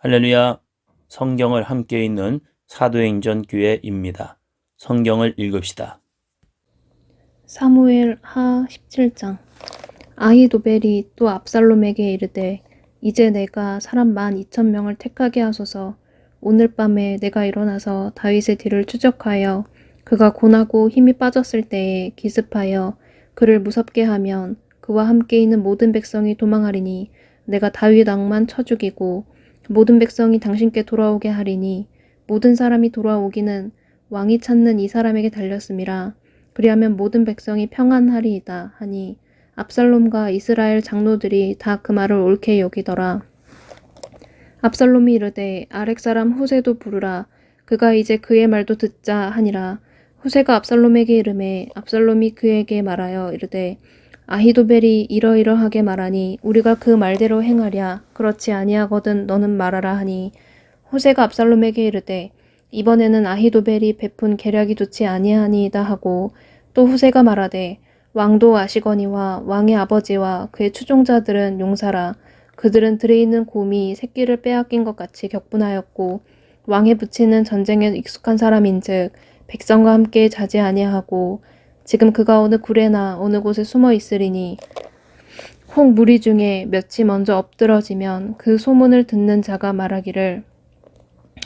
할렐루야. 성경을 함께 읽는 사도행전 교회입니다. 성경을 읽읍시다. 사무엘 하 17장 아히도벨이 또 압살롬에게 이르되 이제 내가 사람 만 이천 명을 택하게 하소서 오늘 밤에 내가 일어나서 다윗의 뒤를 추적하여 그가 고나고 힘이 빠졌을 때에 기습하여 그를 무섭게 하면 그와 함께 있는 모든 백성이 도망하리니 내가 다윗 왕만 쳐 죽이고 모든 백성이 당신께 돌아오게 하리니 모든 사람이 돌아오기는 왕이 찾는 이 사람에게 달렸음이라. 그리하면 모든 백성이 평안하리이다 하니 압살롬과 이스라엘 장로들이 다 그 말을 옳게 여기더라. 압살롬이 이르되 아렉 사람 후세도 부르라. 그가 이제 그의 말도 듣자 하니라. 후세가 압살롬에게 이르매 압살롬이 그에게 말하여 이르되 아히도벨이 이러이러하게 말하니 우리가 그 말대로 행하랴. 그렇지 아니하거든 너는 말하라 하니. 후세가 압살롬에게 이르되 이번에는 아히도벨이 베푼 계략이 좋지 아니하니이다 하고 또 후세가 말하되 왕도 아시거니와 왕의 아버지와 그의 추종자들은 용사라. 그들은 들에 있는 곰이 새끼를 빼앗긴 것 같이 격분하였고 왕에 붙이는 전쟁에 익숙한 사람인즉 백성과 함께 자지 아니하고 지금 그가 어느 굴에나 어느 곳에 숨어 있으리니 혹 무리 중에 몇이 먼저 엎드러지면 그 소문을 듣는 자가 말하기를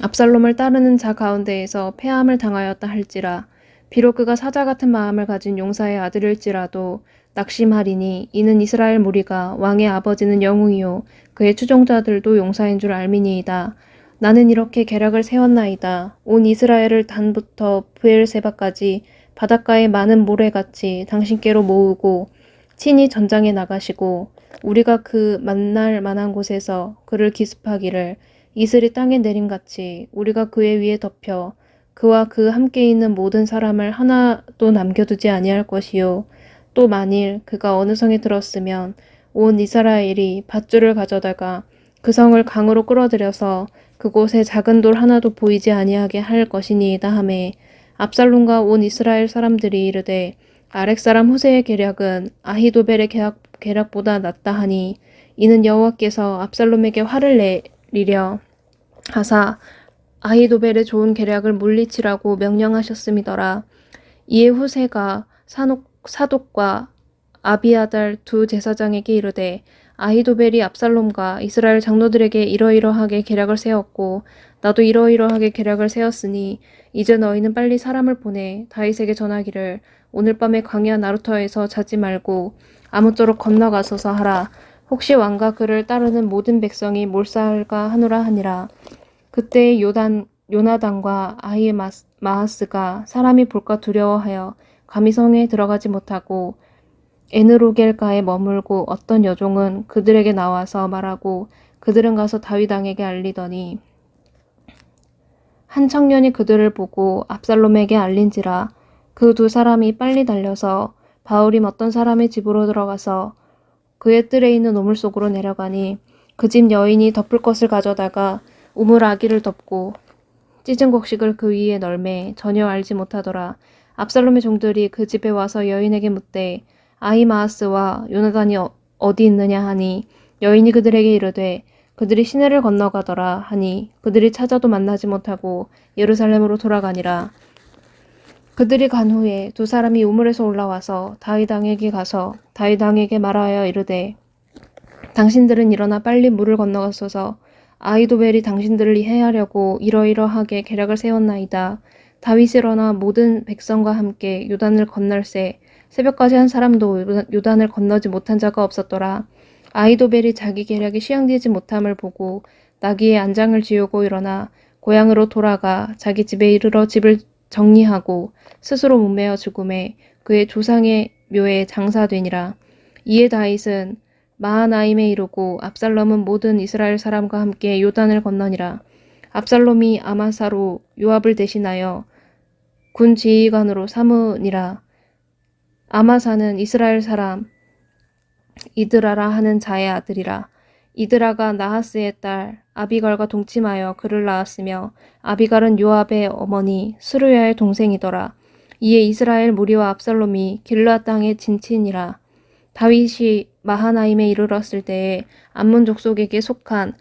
압살롬을 따르는 자 가운데에서 패함을 당하였다 할지라 비록 그가 사자 같은 마음을 가진 용사의 아들일지라도 낙심하리니 이는 이스라엘 무리가 왕의 아버지는 영웅이요 그의 추종자들도 용사인 줄 알미니이다. 나는 이렇게 계략을 세웠나이다. 온 이스라엘을 단부터 부엘세바까지 바닷가의 많은 모래같이 당신께로 모으고 친히 전장에 나가시고 우리가 그 만날 만한 곳에서 그를 기습하기를 이슬이 땅에 내림같이 우리가 그의 위에 덮여 그와 그 함께 있는 모든 사람을 하나도 남겨두지 아니할 것이요. 또 만일 그가 어느 성에 들었으면 온 이스라엘이 밧줄을 가져다가 그 성을 강으로 끌어들여서 그곳에 작은 돌 하나도 보이지 아니하게 할 것이니이다 하매 압살롬과 온 이스라엘 사람들이 이르되 아렉 사람 후세의 계략은 아히도벨의 계략, 계략보다 낫다 하니 이는 여호와께서 압살롬에게 화를 내리려 하사 아히도벨의 좋은 계략을 물리치라고 명령하셨음이더라. 이에 후세가 산옥, 사독과 아비아달 두 제사장에게 이르되 아히도벨이 압살롬과 이스라엘 장로들에게 이러이러하게 계략을 세웠고 나도 이러이러하게 계략을 세웠으니 이제 너희는 빨리 사람을 보내 다윗에게 전하기를 오늘 밤에 광야 나루터에서 자지 말고 아무쪼록 건너가서서 하라. 혹시 왕과 그를 따르는 모든 백성이 몰살가 하노라 하니라. 그때 요단 요나단과 아히마하스가 사람이 볼까 두려워하여 감히 성에 들어가지 못하고 에느로겔가에 머물고 어떤 여종은 그들에게 나와서 말하고 그들은 가서 다윗 왕에게 알리더니 한 청년이 그들을 보고 압살롬에게 알린지라 그 두 사람이 빨리 달려서 바울임 어떤 사람의 집으로 들어가서 그의 뜰에 있는 우물 속으로 내려가니 그 집 여인이 덮을 것을 가져다가 우물 아기를 덮고 찢은 곡식을 그 위에 널매 전혀 알지 못하더라. 압살롬의 종들이 그 집에 와서 여인에게 묻되 아히마하스와 요나단이 어, 어디 있느냐 하니 여인이 그들에게 이르되 그들이 시내를 건너가더라 하니 그들이 찾아도 만나지 못하고 예루살렘으로 돌아가니라. 그들이 간 후에 두 사람이 우물에서 올라와서 다윗 왕에게 가서 다윗 왕에게 말하여 이르되 당신들은 일어나 빨리 물을 건너가소서 아이도벨이 당신들을 해하려고 이러이러하게 계략을 세웠나이다. 다윗이 일어나 모든 백성과 함께 요단을 건널세 새벽까지 한 사람도 요단을 건너지 못한 자가 없었더라. 아이도벨이 자기 계략이 시행되지 못함을 보고 나귀의 안장을 지우고 일어나 고향으로 돌아가 자기 집에 이르러 집을 정리하고 스스로 문매어 죽음에 그의 조상의 묘에 장사되니라. 이에 다윗은 마하나임에 이르고 압살롬은 모든 이스라엘 사람과 함께 요단을 건너니라. 압살롬이 아마사로 요압을 대신하여 군 지휘관으로 삼으니라. 아마사는 이스라엘 사람 이드라라 하는 자의 아들이라. 이드라가 나하스의 딸 아비갈과 동침하여 그를 낳았으며 아비갈은 요압의 어머니 스루야의 동생이더라. 이에 이스라엘 무리와 압살롬이 길라 땅에 진친이라. 다윗이 마하나임에 이르렀을 때에 암몬 족 속에게 속한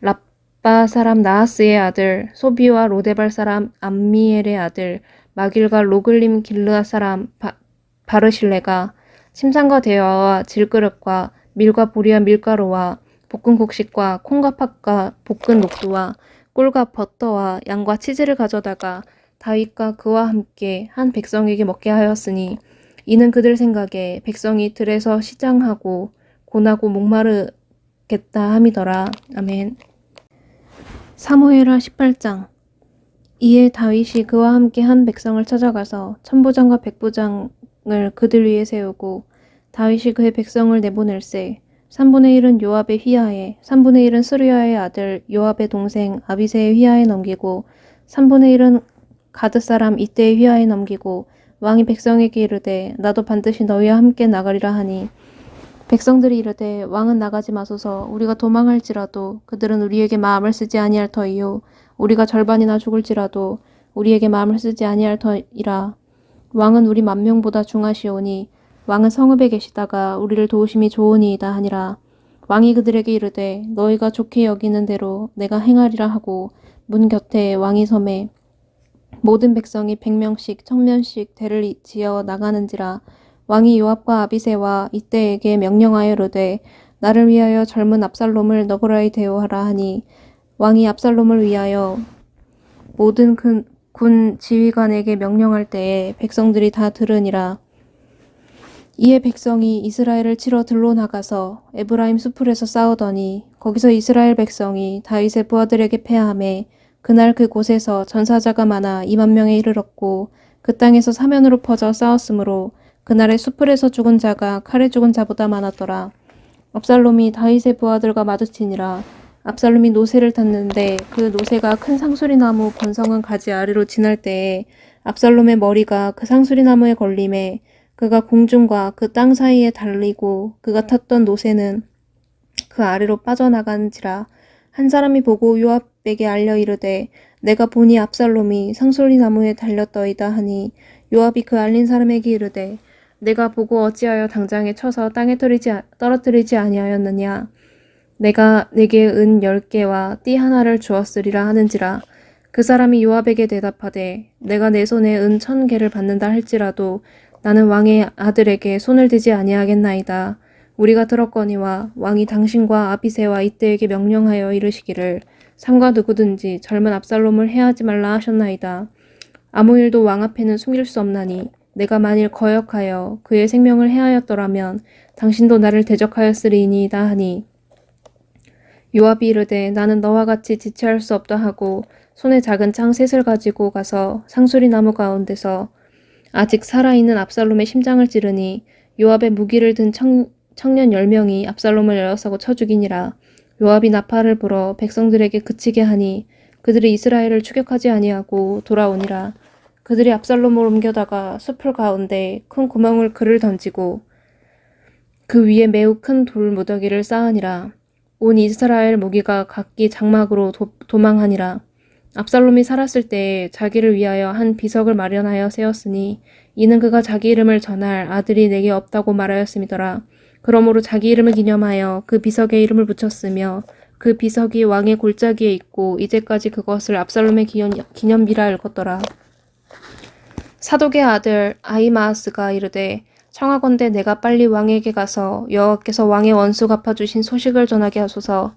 랍바 사람 나하스의 아들 소비와 로데발 사람 암미엘의 아들 마길과 로글림 길르아 사람 바, 바르실레가 침상과 대화와 질그릇과 밀과 보리와 밀가루와 볶은 곡식과 콩과 팥과 볶은 녹두와 꿀과 버터와 양과 치즈를 가져다가 다윗과 그와 함께 한 백성에게 먹게 하였으니 이는 그들 생각에 백성이 들에서 시장하고 고나고 목마르겠다 함이더라. 아멘. 사무엘하 18장 이에 다윗이 그와 함께 한 백성을 찾아가서 천부장과 백부장 을 그들 위에 세우고 다윗이 그의 백성을 내보낼세 3분의 1은 요압의 휘하에 3분의 1은 스루야의 아들 요압의 동생 아비세의 휘하에 넘기고 3분의 1은 가드 사람 이때의 휘하에 넘기고 왕이 백성에게 이르되 나도 반드시 너희와 함께 나가리라 하니 백성들이 이르되 왕은 나가지 마소서. 우리가 도망할지라도 그들은 우리에게 마음을 쓰지 아니할 터이요. 우리가 절반이나 죽을지라도 우리에게 마음을 쓰지 아니할 터이라 왕은 우리 만 명보다 중하시오니 왕은 성읍에 계시다가 우리를 도우심이 좋으니이다 하니라. 왕이 그들에게 이르되 너희가 좋게 여기는 대로 내가 행하리라 하고 문 곁에 왕이 섬에 모든 백성이 백명씩 청면씩 대를 지어 나가는지라. 왕이 요압과 아비세와 이때에게 명령하여 이르되 나를 위하여 젊은 압살롬을 너브라이 대우하라 하니 왕이 압살롬을 위하여 모든 군, 군 지휘관에게 명령할 때에 백성들이 다 들으니라 이에 백성이 이스라엘을 치러 들로 나가서 에브라임 수풀에서 싸우더니 거기서 이스라엘 백성이 다윗의 부하들에게 패하매 그날 그곳에서 전사자가 많아 2만 명에 이르렀고 그 땅에서 사면으로 퍼져 싸웠으므로 그날에 수풀에서 죽은 자가 칼에 죽은 자보다 많았더라. 압살롬이 다윗의 부하들과 마주치니라. 압살롬이 노새를 탔는데 그 노새가 큰 상수리나무 번성한 가지 아래로 지날 때에 압살롬의 머리가 그 상수리나무에 걸림에 그가 공중과 그 땅 사이에 달리고 그가 탔던 노새는 그 아래로 빠져나간지라 한 사람이 보고 요압에게 알려 이르되 내가 보니 압살롬이 상소리 나무에 달렸더이다 하니 요압이 그 알린 사람에게 이르되 내가 보고 어찌하여 당장에 쳐서 땅에 떨어뜨리지 아니하였느냐 내가 내게 은 열 개와 띠 하나를 주었으리라 하는지라 그 사람이 요압에게 대답하되 내가 내 손에 은 천 개를 받는다 할지라도 나는 왕의 아들에게 손을 대지 아니하겠나이다. 우리가 들었거니와 왕이 당신과 아비세와 이때에게 명령하여 이르시기를 삼가 누구든지 젊은 압살롬을 해하지 말라 하셨나이다. 아무 일도 왕 앞에는 숨길 수 없나니 내가 만일 거역하여 그의 생명을 해하였더라면 당신도 나를 대적하였으리이니이다 하니 요압이 이르되 나는 너와 같이 지체할 수 없다 하고 손에 작은 창 셋을 가지고 가서 상수리 나무 가운데서 아직 살아있는 압살롬의 심장을 찌르니 요압의 무기를 든 청, 청년 열 명이 압살롬을 에워싸고 쳐 죽이니라. 요압이 나팔을 불어 백성들에게 그치게 하니 그들이 이스라엘을 추격하지 아니하고 돌아오니라. 그들이 압살롬을 옮겨다가 숲을 가운데 큰 구멍을 그를 던지고 그 위에 매우 큰 돌 무더기를 쌓으니라. 온 이스라엘 무기가 각기 장막으로 도, 도망하니라. 압살롬이 살았을 때에 자기를 위하여 한 비석을 마련하여 세웠으니 이는 그가 자기 이름을 전할 아들이 내게 없다고 말하였음이더라. 그러므로 자기 이름을 기념하여 그 비석에 이름을 붙였으며 그 비석이 왕의 골짜기에 있고 이제까지 그것을 압살롬의 기념, 기념비라 읽었더라. 사독의 아들 아이마아스가 이르되 청하건대 내가 빨리 왕에게 가서 여호와께서 왕의 원수 갚아주신 소식을 전하게 하소서.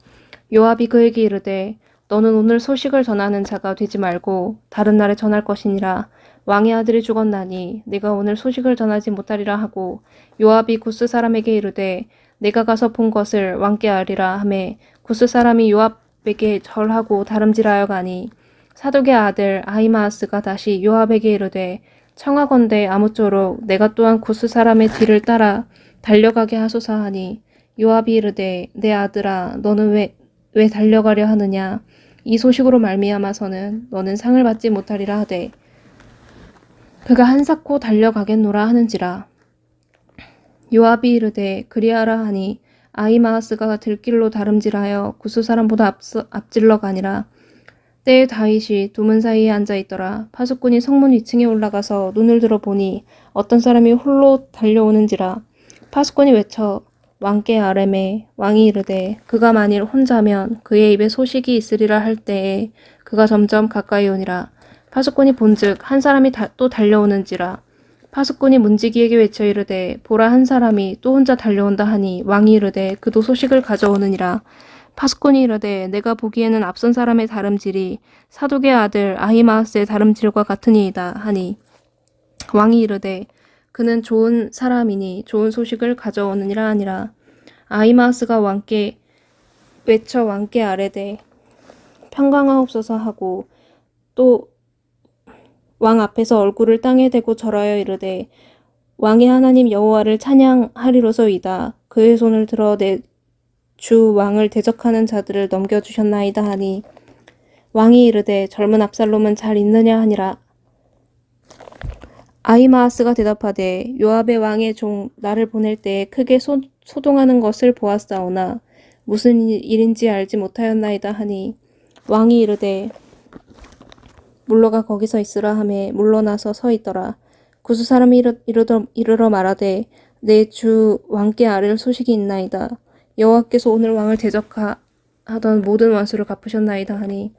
요압이 그에게 이르되 너는 오늘 소식을 전하는 자가 되지 말고 다른 날에 전할 것이니라. 왕의 아들이 죽었나니 내가 오늘 소식을 전하지 못하리라 하고 요압이 구스 사람에게 이르되 내가 가서 본 것을 왕께 알리라 하매 구스 사람이 요압에게 절하고 다름질하여 가니 사독의 아들 아히마아스가 다시 요압에게 이르되 청하건대 아무쪼록 내가 또한 구스 사람의 뒤를 따라 달려가게 하소서 하니 요압이 이르되 내 아들아 너는 왜 왜 달려가려 하느냐? 이 소식으로 말미암아서는 너는 상을 받지 못하리라 하되 그가 한사코 달려가겠노라 하는지라. 요압이 이르되 그리하라 하니 아이마하스가 들길로 다름질하여 구스 사람보다 앞서, 앞질러 가니라 때에 다윗이 두문 사이에 앉아 있더라. 파수꾼이 성문 위층에 올라가서 눈을 들어 보니 어떤 사람이 홀로 달려오는지라. 파수꾼이 외쳐 왕께 아뢰매 왕이 이르되 그가 만일 혼자면 그의 입에 소식이 있으리라 할 때에 그가 점점 가까이 오니라. 파수꾼이 본즉 한 사람이 다- 또 달려오는지라. 파수꾼이 문지기에게 외쳐 이르되 보라 한 사람이 또 혼자 달려온다 하니 왕이 이르되 그도 소식을 가져오느니라 파수꾼이 이르되 내가 보기에는 앞선 사람의 다름질이 사독의 아들 아히마스의 다름질과 같으니이다 하니 왕이 이르되 그는 좋은 사람이니 좋은 소식을 가져오느니라 하니라. 아히마스가 왕께 외쳐 왕께 아뢰되 평강하옵소서 하고 또 왕 앞에서 얼굴을 땅에 대고 절하여 이르되 왕의 하나님 여호와를 찬양하리로소이다. 그의 손을 들어 내 주 왕을 대적하는 자들을 넘겨주셨나이다 하니 왕이 이르되 젊은 압살롬은 잘 있느냐 하니라. 아히마아스가 대답하되 요압의 왕의 종 나를 보낼 때에 크게 소, 소동하는 것을 보았사오나 무슨 일- 일인지 알지 못하였나이다 하니 왕이 이르되 물러가 거기서 있으라 하매 물러나서 서 있더라. 구수 사람이 이르, 이르러 말하되 내 주 왕께 아뢰를 소식이 있나이다 여호와께서 오늘 왕을 대적하던 모든 원수를 갚으셨나이다 하니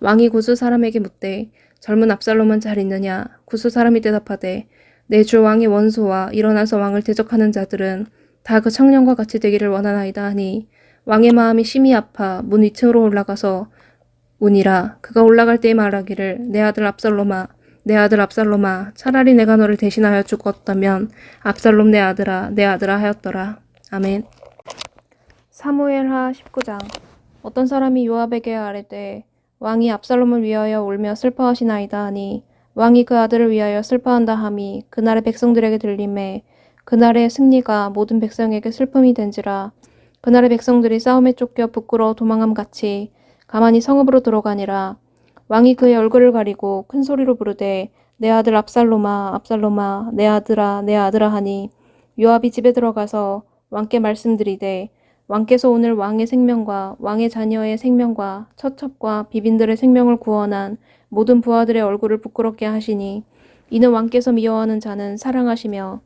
왕이 구수 사람에게 묻되 젊은 압살롬은 잘 있느냐? 구수 사람이 대답하되 내 주 왕의 원수와 일어나서 왕을 대적하는 자들은 다 그 청년과 같이 되기를 원하나이다 하니 왕의 마음이 심히 아파 문 위층으로 올라가서 우니라 그가 올라갈 때에 말하기를 내 아들 압살롬아 내 아들 압살롬아 차라리 내가 너를 대신하여 죽었다면 압살롬 내 아들아 내 아들아 하였더라. 아멘 사무엘하 19장. 어떤 사람이 요압에게 아뢰되 왕이 압살롬을 위하여 울며 슬퍼하시나이다 하니 왕이 그 아들을 위하여 슬퍼한다 함이 그날의 백성들에게 들림에 그날의 승리가 모든 백성에게 슬픔이 된지라 그날의 백성들이 싸움에 쫓겨 부끄러워 도망함 같이 가만히 성읍으로 들어가니라. 왕이 그의 얼굴을 가리고 큰 소리로 부르되 내 아들 압살롬아 압살롬아 내 아들아 내 아들아 하니 요압이 집에 들어가서 왕께 말씀드리되 왕께서 오늘 왕의 생명과 왕의 자녀의 생명과 처첩과 비빈들의 생명을 구원한 모든 부하들의 얼굴을 부끄럽게 하시니 이는 왕께서 미워하는 자는 사랑하시며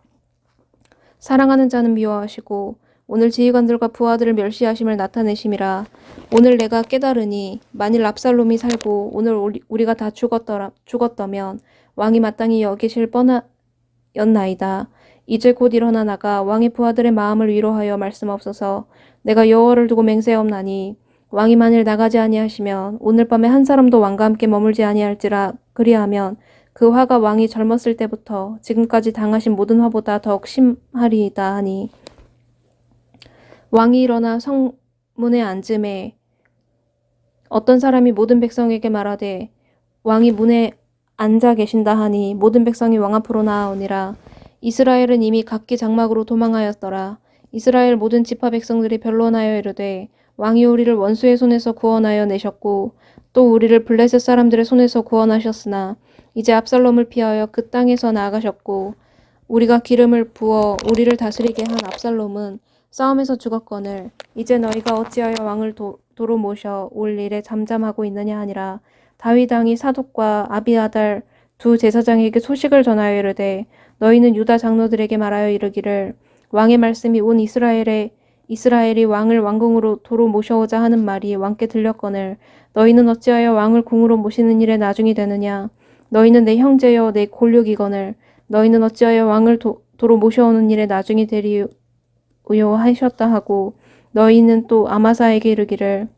사랑하는 자는 미워하시고 오늘 지휘관들과 부하들을 멸시하심을 나타내심이라 오늘 내가 깨달으니 만일 압살롬이 살고 오늘 우리- 우리가 다 죽었더라 죽었다면 왕이 마땅히 여기실 뻔하였나이다. 이제 곧 일어나 나가 왕의 부하들의 마음을 위로하여 말씀없어서 내가 여호와를 두고 맹세하옵나니 왕이 만일 나가지 아니하시면 오늘 밤에 한 사람도 왕과 함께 머물지 아니할지라 그리하면 그 화가 왕이 젊었을 때부터 지금까지 당하신 모든 화보다 더욱 심하리이다 하니. 왕이 일어나 성문에 앉음에 어떤 사람이 모든 백성에게 말하되 왕이 문에 앉아 계신다 하니 모든 백성이 왕 앞으로 나아오니라. 이스라엘은 이미 각기 장막으로 도망하였더라 이스라엘 모든 지파 백성들이 변론하여 이르되 왕이 우리를 원수의 손에서 구원하여 내셨고 또 우리를 블레셋 사람들의 손에서 구원하셨으나 이제 압살롬을 피하여 그 땅에서 나아가셨고 우리가 기름을 부어 우리를 다스리게 한 압살롬은 싸움에서 죽었거늘 이제 너희가 어찌하여 왕을 도, 도로 모셔 올 일에 잠잠하고 있느냐 하니라. 다윗 왕이 사독과 아비아달 두 제사장에게 소식을 전하여 이르되 너희는 유다 장로들에게 말하여 이르기를 왕의 말씀이 온 이스라엘에 이스라엘이 왕을 왕궁으로 도로 모셔오자 하는 말이 왕께 들렸거늘 너희는 어찌하여 왕을 궁으로 모시는 일에 나중이 되느냐? 너희는 내 형제여 내 골육이거늘 너희는 어찌하여 왕을 도, 도로 모셔오는 일에 나중이 되리요 하셨다 하고 너희는 또 아마사에게 이르기를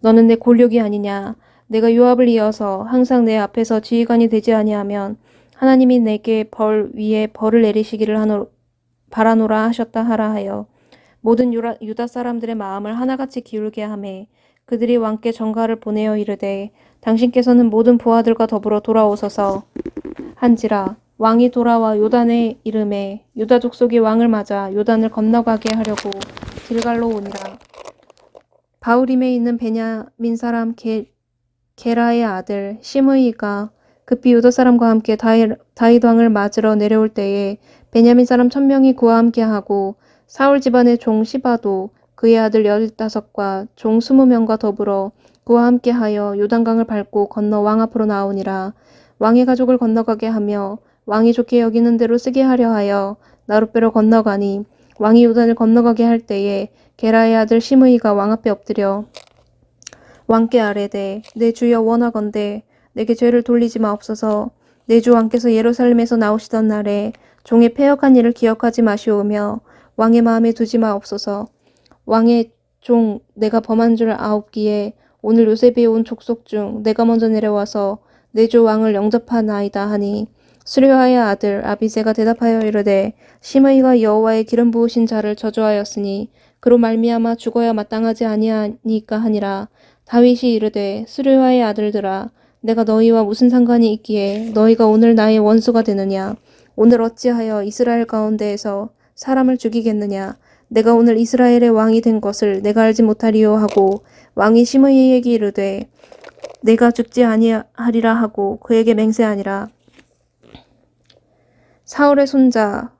너는 내 골육이 아니냐? 내가 요압을 이어서 항상 내 앞에서 지휘관이 되지 아니하면 하나님이 내게 벌 위에 벌을 내리시기를 하노 바라노라 하셨다 하라 하여 모든 유다 사람들의 마음을 하나같이 기울게 하매 그들이 왕께 전가를 보내어 이르되 당신께서는 모든 부하들과 더불어 돌아오소서. 한지라 왕이 돌아와 요단의 이름에 유다 족속이 왕을 맞아 요단을 건너가게 하려고 길갈로 오니라. 바울임에 있는 베냐민 사람 게, 게라의 아들 시므이가 급히 유다 사람과 함께 다윗, 다윗 왕을 맞으러 내려올 때에 베냐민 사람 천명이 그와 함께하고 사울 집안의 종 시바도 그의 아들 열다섯과 종 스무 명과 더불어 그와 함께하여 요단강을 밟고 건너 왕 앞으로 나오니라. 왕의 가족을 건너가게 하며 왕이 좋게 여기는 대로 쓰게 하려 하여 나룻배로 건너가니 왕이 요단을 건너가게 할 때에 게라의 아들 시므이가 왕 앞에 엎드려 왕께 아뢰되 내 주여 원하건대 내게 죄를 돌리지 마옵소서 내 주 왕께서 예루살렘에서 나오시던 날에 종의 패역한 일을 기억하지 마시오며 왕의 마음에 두지 마옵소서. 왕의 종 내가 범한 줄 아옵기에 오늘 요셉이 온 족속 중 내가 먼저 내려와서 내 주 왕을 영접하나이다 하니 수레와의 아들 아비세가 대답하여 이르되 시므이가 여호와의 기름 부으신 자를 저주하였으니 그로 말미암아 죽어야 마땅하지 아니하니까 하니라. 다윗이 이르되 수레와의 아들들아 내가 너희와 무슨 상관이 있기에 너희가 오늘 나의 원수가 되느냐 오늘 어찌하여 이스라엘 가운데에서 사람을 죽이겠느냐 내가 오늘 이스라엘의 왕이 된 것을 내가 알지 못하리요 하고 왕이 시므이에게 이르되 내가 죽지 아니하리라 하고 그에게 맹세하니라 사울의 손자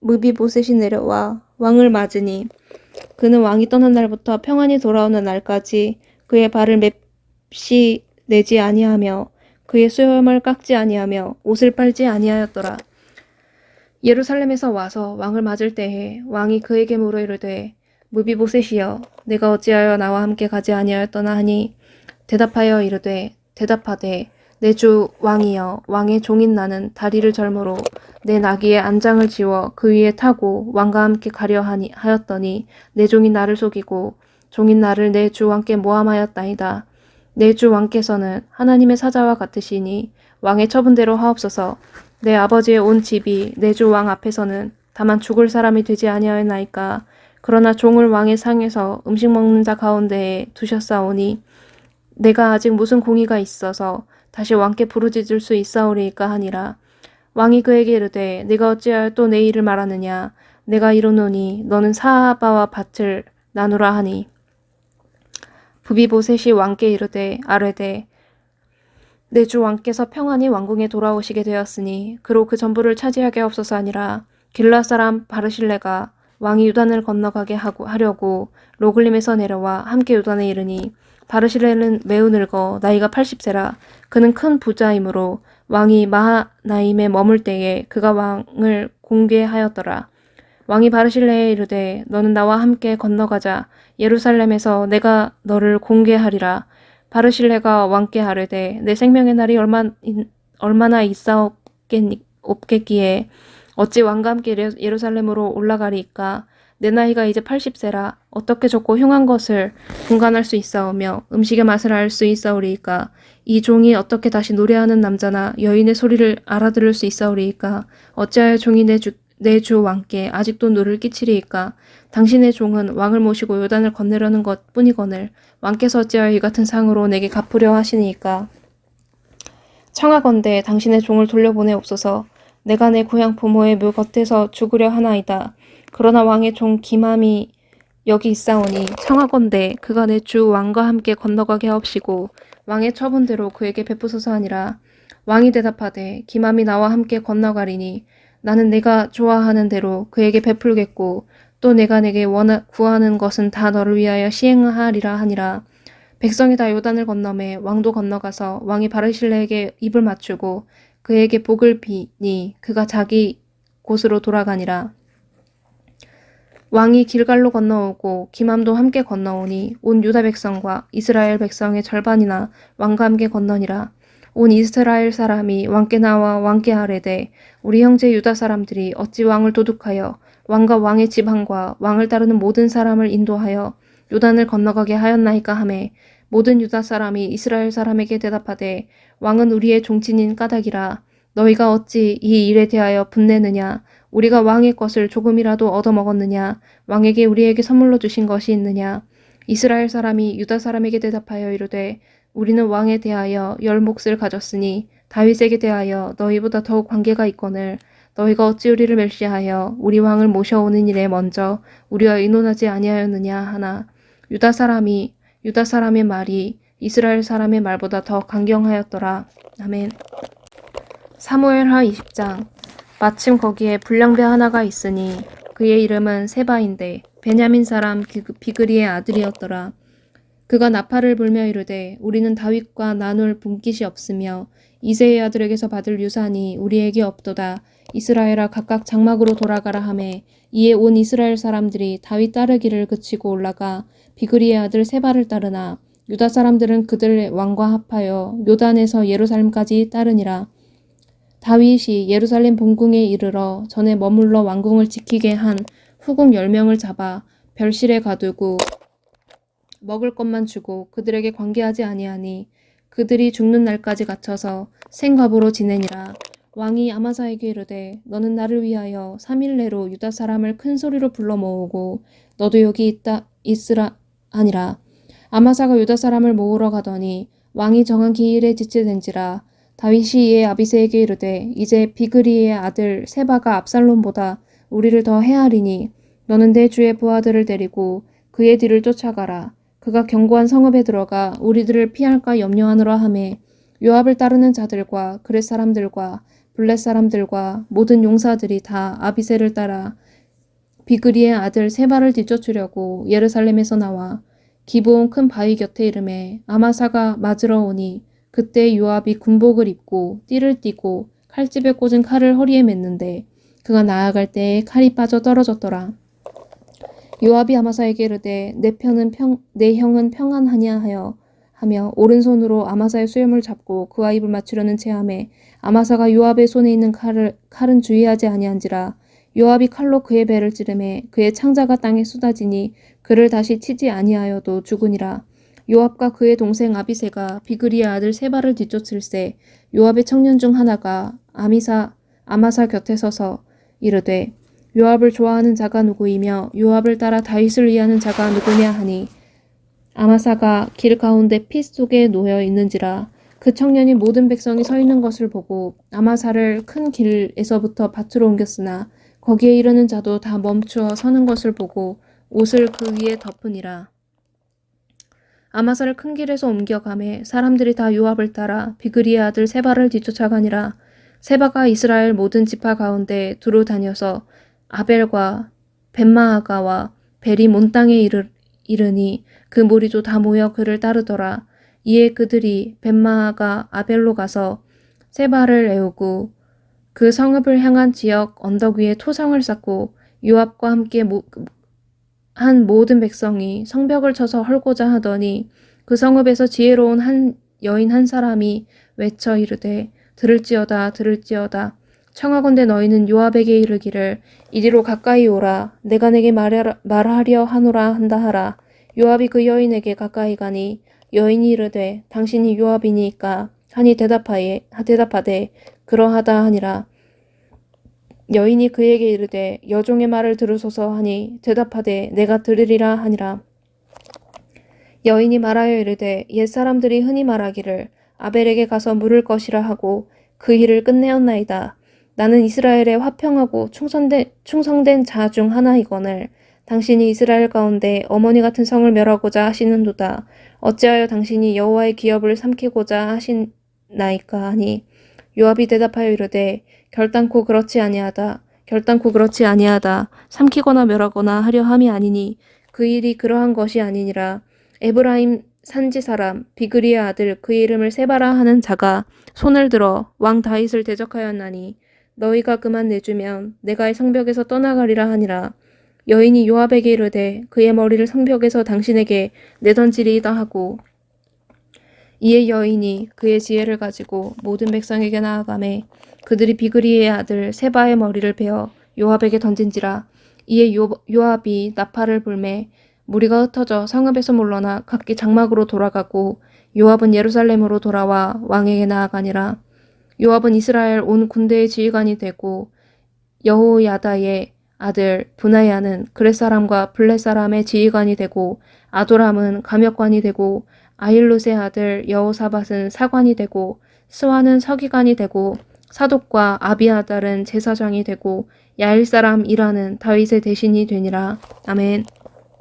무비보셋이 내려와 왕을 맞으니 그는 왕이 떠난 날부터 평안히 돌아오는 날까지 그의 발을 맵시 내지 아니하며 그의 수염을 깎지 아니하며 옷을 빨지 아니하였더라. 예루살렘에서 와서 왕을 맞을 때에 왕이 그에게 물어 이르되 무비보셋이여 내가 어찌하여 나와 함께 가지 아니하였더나 하니 대답하여 이르되 대답하되 내 주 왕이여 왕의 종인 나는 다리를 절므로 내 나귀의 안장을 지워 그 위에 타고 왕과 함께 가려 하니 하였더니 내 종이 나를 속이고 종인 나를 내 주 왕께 모함하였다이다. 내 주 왕께서는 하나님의 사자와 같으시니 왕의 처분대로 하옵소서. 내 아버지의 온 집이 내 주 왕 앞에서는 다만 죽을 사람이 되지 아니하였나이까. 그러나 종을 왕의 상에서 음식 먹는 자 가운데에 두셨사오니 내가 아직 무슨 공의가 있어서 다시 왕께 부르짖을 수 있사오리이까 하니라. 왕이 그에게 이르되 내가 어찌하여 또 내 일을 말하느냐 내가 이르노니 너는 사바와 밭을 나누라 하니 부비보셋이 왕께 이르되 아뢰되 내 주 왕께서 평안히 왕궁에 돌아오시게 되었으니 그로 그 전부를 차지하게 없어서 아니라 길라 사람 바르실레가 왕이 유단을 건너가게 하고 하려고 로글림에서 내려와 함께 유단에 이르니 바르실레는 매우 늙어 나이가 80세라 그는 큰 부자이므로 왕이 마하나임에 머물 때에 그가 왕을 공개하였더라. 왕이 바르실레에 이르되 너는 나와 함께 건너가자 예루살렘에서 내가 너를 공개하리라. 바르실레가 왕께 아뢰되 내 생명의 날이 얼마, 얼마나 있사옵겠니, 없겠기에 어찌 왕과 함께 예루- 예루살렘으로 올라가리이까? 내 나이가 이제 80세라. 어떻게 좋고 흉한 것을 분간할 수 있사오며 음식의 맛을 알 수 있사오리이까? 이 종이 어떻게 다시 노래하는 남자나 여인의 소리를 알아들을 수 있사오리이까? 어찌하여 종이 내 주 내 주 왕께 아직도 노를 끼치리이까 당신의 종은 왕을 모시고 요단을 건네려는 것 뿐이거늘 왕께서 어찌하여 이 같은 상으로 내게 갚으려 하시니까? 청하건대 당신의 종을 돌려보내옵소서. 내가 내 고향 부모의 묘 곁에서 죽으려 하나이다. 그러나 왕의 종 기맘이 여기 있사오니 청하건대 그가 내 주 왕과 함께 건너가게 하옵시고 왕의 처분대로 그에게 베푸소서 하니라. 왕이 대답하되 기맘이 나와 함께 건너가리니 나는 내가 좋아하는 대로 그에게 베풀겠고 또 내가 내게 원하 구하는 것은 다 너를 위하여 시행하리라 하니라. 백성이 다 요단을 건너매 왕도 건너가서 왕이 바르실레에게 입을 맞추고 그에게 복을 비니 그가 자기 곳으로 돌아가니라. 왕이 길갈로 건너오고 기맘도 함께 건너오니 온 유다 백성과 이스라엘 백성의 절반이나 왕과 함께 건너니라. 온 이스라엘 사람이 왕께 나와 왕께 아뢰되 우리 형제 유다 사람들이 어찌 왕을 도둑하여 왕과 왕의 지방과 왕을 따르는 모든 사람을 인도하여 요단을 건너가게 하였나이까 하매 모든 유다 사람이 이스라엘 사람에게 대답하되 왕은 우리의 종친인 까닭이라 너희가 어찌 이 일에 대하여 분내느냐? 우리가 왕의 것을 조금이라도 얻어먹었느냐? 왕에게 우리에게 선물로 주신 것이 있느냐? 이스라엘 사람이 유다 사람에게 대답하여 이르되 우리는 왕에 대하여 열 몫을 가졌으니 다윗에게 대하여 너희보다 더욱 관계가 있거늘 너희가 어찌 우리를 멸시하여 우리 왕을 모셔오는 일에 먼저 우리와 의논하지 아니하였느냐 하나 유다 사람이 유다 사람의 말이 이스라엘 사람의 말보다 더 강경하였더라. 아멘. 사무엘하 20장 마침 거기에 불량배 하나가 있으니 그의 이름은 세바인데 베냐민 사람 그- 비그리의 아들이었더라. 그가 나팔을 불며 이르되 우리는 다윗과 나눌 분깃이 없으며 이세의 아들에게서 받을 유산이 우리에게 없도다. 이스라엘아 각각 장막으로 돌아가라 하매 이에 온 이스라엘 사람들이 다윗 따르기를 그치고 올라가 비그리의 아들 세바를 따르나 유다 사람들은 그들 왕과 합하여 요단에서 예루살렘까지 따르니라. 다윗이 예루살렘 본궁에 이르러 전에 머물러 왕궁을 지키게 한 후궁 열 명을 잡아 별실에 가두고 먹을 것만 주고 그들에게 관계하지 아니하니 그들이 죽는 날까지 갇혀서 생갑으로 지내니라. 왕이 아마사에게 이르되 너는 나를 위하여 3일 내로 유다 사람을 큰 소리로 불러 모으고 너도 여기 있다 있으라 하니라. 아마사가 유다 사람을 모으러 가더니 왕이 정한 기일에 지체된지라 다윗이 이에 아비세에게 이르되 이제 비그리의 아들 세바가 압살롬보다 우리를 더 해하리니 너는 내 주의 부하들을 데리고 그의 뒤를 쫓아가라. 그가 견고한 성읍에 들어가 우리들을 피할까 염려하노라 하매 요압을 따르는 자들과 그렛 사람들과 블렛 사람들과 모든 용사들이 다 아비세를 따라 비그리의 아들 세바를 뒤쫓으려고 예루살렘에서 나와 기브온 큰 바위 곁에 이름에 아마사가 맞으러 오니 그때 요압이 군복을 입고 띠를 띠고 칼집에 꽂은 칼을 허리에 맸는데 그가 나아갈 때에 칼이 빠져 떨어졌더라. 요압이 아마사에게 이르되 내 편은 평, 내 형은 평안하냐 하여 하며 오른손으로 아마사의 수염을 잡고 그와 입을 맞추려는 체함에 아마사가 요압의 손에 있는 칼을 칼은 주의하지 아니한지라 요압이 칼로 그의 배를 찌르매 그의 창자가 땅에 쏟아지니 그를 다시 치지 아니하여도 죽으니라. 요압과 그의 동생 아비세가 비그리의 아들 세바를 뒤쫓을세 요압의 청년 중 하나가 아미사 아마사 곁에 서서 이르되 요압을 좋아하는 자가 누구이며 요압을 따라 다윗을 위하는 자가 누구냐 하니 아마사가 길 가운데 피 속에 놓여 있는지라 그 청년이 모든 백성이 서 있는 것을 보고 아마사를 큰 길에서부터 밭으로 옮겼으나 거기에 이르는 자도 다 멈추어 서는 것을 보고 옷을 그 위에 덮으니라. 아마사를 큰 길에서 옮겨가매 사람들이 다 요압을 따라 비그리의 아들 세바를 뒤쫓아가니라. 세바가 이스라엘 모든 지파 가운데 두루 다녀서 아벨과 벤마아가와 벨이 몬 땅에 이르, 이르니 그 무리도 다 모여 그를 따르더라. 이에 그들이 벤마아가 아벨로 가서 세바를 애우고 그 성읍을 향한 지역 언덕 위에 토성을 쌓고 요압과 함께 모, 한 모든 백성이 성벽을 쳐서 헐고자 하더니 그 성읍에서 지혜로운 한 여인 한 사람이 외쳐 이르되 들을지어다 들을지어다 청하건대 너희는 요압에게 이르기를 이리로 가까이 오라. 내가 내게 말하려, 말하려 하노라 한다 하라. 요압이 그 여인에게 가까이 가니 여인이 이르되 당신이 요압이니까 하니 대답하에 대답하되 그러하다 하니라. 여인이 그에게 이르되 여종의 말을 들으소서 하니 대답하되 내가 들으리라 하니라. 여인이 말하여 이르되 옛 사람들이 흔히 말하기를 아벨에게 가서 물을 것이라 하고 그 일을 끝내었나이다 나는 이스라엘에 화평하고 충성된, 충성된 자 중 하나이거늘 당신이 이스라엘 가운데 어머니 같은 성을 멸하고자 하시는도다. 어찌하여 당신이 여호와의 기업을 삼키고자 하시나이까 하니 요압이 대답하여 이르되 결단코 그렇지 아니하다. 결단코 그렇지 아니하다. 삼키거나 멸하거나 하려 함이 아니니 그 일이 그러한 것이 아니니라. 에브라임 산지 사람 비그리의 아들 그 이름을 세바라 하는 자가 손을 들어 왕 다윗을 대적하였나니 너희가 그만 내주면 내가 이 성벽에서 떠나가리라 하니라. 여인이 요압에게 이르되 그의 머리를 성벽에서 당신에게 내던지리이다 하고 이에 여인이 그의 지혜를 가지고 모든 백성에게 나아가매 그들이 비그리의 아들 세바의 머리를 베어 요압에게 던진지라 이에 요, 요압이 나팔을 불매 무리가 흩어져 성읍에서 물러나 각기 장막으로 돌아가고 요압은 예루살렘으로 돌아와 왕에게 나아가니라 요압은 이스라엘 온 군대의 지휘관이 되고 여호야다의 아들 분하야는 그렛 사람과 블렛 사람의 지휘관이 되고 아도람은 감역관이 되고 아일롯의 아들 여호사밧은 사관이 되고 스와는 서기관이 되고 사독과 아비아달은 제사장이 되고 야일 사람 이라는 다윗의 대신이 되니라. 아멘.